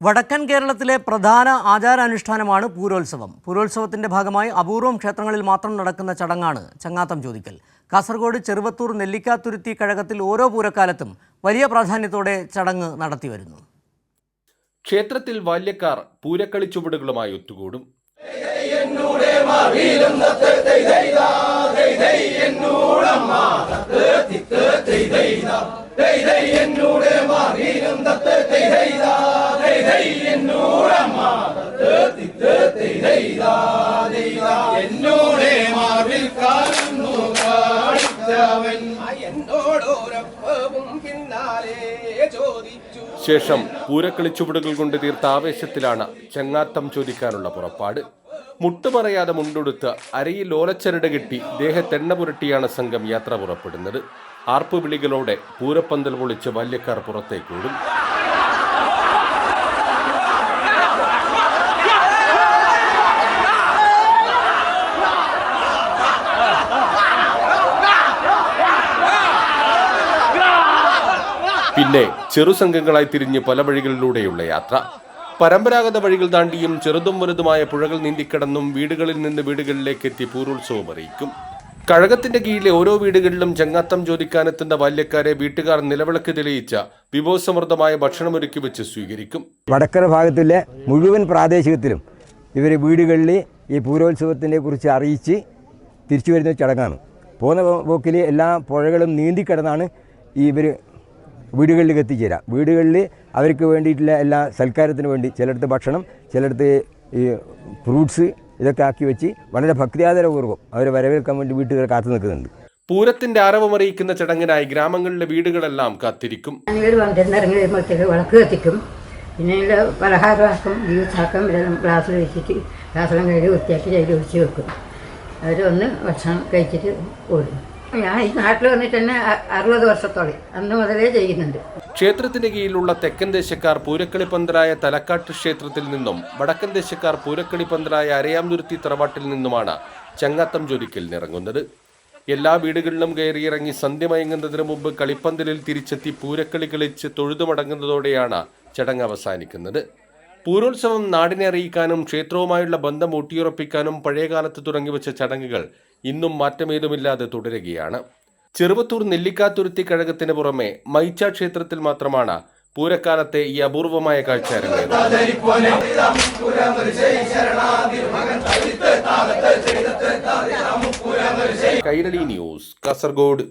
വടക്കൻ കേരളത്തിലെ പ്രധാന ആചാരാനുഷ്ഠാനമാണ് പൂരോത്സവം. പൂരോത്സവത്തിന്റെ ഭാഗമായി അപൂർവം ക്ഷേത്രങ്ങളിൽ മാത്രം നടക്കുന്ന ചടങ്ങാണ് ചങ്ങാത്തം ചോദിക്കൽ കാസർഗോഡ് ചെറുവത്തൂർ നെല്ലിക്കാത്തുരുത്തി കഴകത്തിൽ ഓരോ പൂരക്കാലത്തും വലിയ പ്രാധാന്യത്തോടെ ചടങ്ങ് നടത്തിവരുന്നു ക്ഷേത്രത്തിൽ ബാല്യക്കാർ പൂരക്കളി ചുവടുകളുമായി ഒത്തുകൂടും എന്നോടെ മാർവിൽ കാണുന്നു കാണിച്ചവൻ. എന്നോടൊരപ്പവും പിന്നാലെ ചോദിച്ചു. ശേഷം പൂരക്കളി ചുവടുകൾ കൊണ്ട് തീർത്ത ആവേശത്തിലാണ് ചങ്ങാത്തം ചോദിക്കാനുള്ള പുറപ്പാട്. മുട്ടുപറയാതെ മുണ്ടെടുത്ത് അരയിൽ ഓലച്ചരട് കെട്ടി ദേഹത്തെണ്ണ പുരട്ടിയാണ് സംഘം യാത്ര പുറപ്പെടുന്നത്. ആർപ്പുവിളികളോടെ പൂരപ്പന്തൽ പൊളിച്ച് ബാല്യക്കാർ പുറത്തേക്കോടും പിന്നെ ചെറുസംഘങ്ങളായി തിരിഞ്ഞ് പല വഴികളിലൂടെയുള്ള യാത്ര. പരമ്പരാഗത വഴികൾ താണ്ടിയും ചെറുതും വലുതുമായ പുഴകൾ നീന്തിക്കടന്നും വീടുകളിൽ നിന്ന് വീടുകളിലേക്ക് എത്തി പൂരോത്സവം അറിയിക്കും. കഴകത്തിന്റെ കീഴിലെ ഓരോ വീടുകളിലും ചങ്ങാത്തം ചോദിക്കാനെത്തുന്ന ബാല്യക്കാരെ വീട്ടുകാർ നിലവിളക്ക് തെളിയിച്ച വിഭവസമൃദ്ധമായ ഭക്ഷണമൊരുക്കി വെച്ച് സ്വീകരിക്കും. വടക്കര ഭാഗത്തിലെ മുഴുവൻ പ്രാദേശികത്തിലും ഇവർ വീടുകളിൽ ഈ പൂരോത്സവത്തിനെ കുറിച്ച് അറിയിച്ച് തിരിച്ചു വരുന്ന ചടങ്ങാണ്. പോകുന്ന പോക്കിൽ എല്ലാ പുഴകളും നീന്തിക്കിടന്നാണ് ഈ ഇവർ വീടുകളിലേക്ക് എത്തിച്ചേരാം. വീടുകളിൽ അവർക്ക് വേണ്ടിയിട്ടുള്ള എല്ലാ സൽക്കാരത്തിന് വേണ്ടി ചിലയിടത്ത് ഭക്ഷണം ചിലയിടത്ത് ഈ ഫ്രൂട്ട്സ് ഇതൊക്കെ ആക്കി വെച്ച് വളരെ ഭക്തിയാദരപൂർവം അവർ വരവേൽക്കാൻ വേണ്ടി വീട്ടുകാർ കാത്തു നിൽക്കുന്നുണ്ട്. പൂരത്തിന്റെ ആരവമറിയിക്കുന്ന ചടങ്ങിനായി ഗ്രാമങ്ങളിലെ വീടുകളെല്ലാം കാത്തിരിക്കും. ഇറങ്ങി വരുമ്പോഴത്തേക്ക് വിളക്ക് കത്തിക്കും. പിന്നെ പലഹാരമാക്കും ജ്യൂസാക്കും എല്ലാം ഗ്ലാസ്സിൽ വെച്ചിട്ട് ഗ്ലാസ്സെല്ലാം കഴുകി വൃത്തിയാക്കി ചെയ്ത് ഒഴിച്ച് വെക്കും. അവർ വന്ന് ഭക്ഷണം കഴിച്ചിട്ട് ഓടും. ഞാൻ ഈ നാട്ടിൽ വന്നിട്ട് തന്നെ അറുപത് വർഷത്തോളം അന്ന് മുതലേ ചെയ്യുന്നുണ്ട്. ക്ഷേത്രത്തിന് കീഴിലുള്ള തെക്കൻ ദേശക്കാർ പൂരക്കളിപ്പന്തലായ തലക്കാട്ട് ക്ഷേത്രത്തിൽ നിന്നും വടക്കൻ ദേശക്കാർ അരയാം അരയാംതുരുത്തി തറവാട്ടിൽ നിന്നുമാണ് ചങ്ങാത്തം ജോലിക്കലിനിറങ്ങുന്നത് എല്ലാ വീടുകളിലും കയറിയിറങ്ങി സന്ധ്യ മയങ്ങുന്നതിന് മുമ്പ് കളിപ്പന്തലിൽ തിരിച്ചെത്തി പൂരക്കളി കളിച്ച് തൊഴുതുമടങ്ങുന്നതോടെയാണ് ചടങ്ങ് അവസാനിക്കുന്നത്. പൂരോത്സവം നാടിനെ അറിയിക്കാനും ക്ഷേത്രവുമായുള്ള ബന്ധം ഊട്ടിയുറപ്പിക്കാനും പഴയകാലത്ത് തുടങ്ങിവെച്ച ചടങ്ങുകൾ ഇന്നും മാറ്റമേതുമില്ലാതെ തുടരുകയാണ്. ചെറുവത്തൂർ നെല്ലിക്കാത്തുരുത്തി കഴകത്തിന് പുറമെ മൈച്ച ക്ഷേത്രത്തിൽ മാത്രമാണ് പൂരക്കാലത്തെ ഈ അപൂർവമായ കാഴ്ച കൈരളി ന്യൂസ് കാസർഗോഡ്.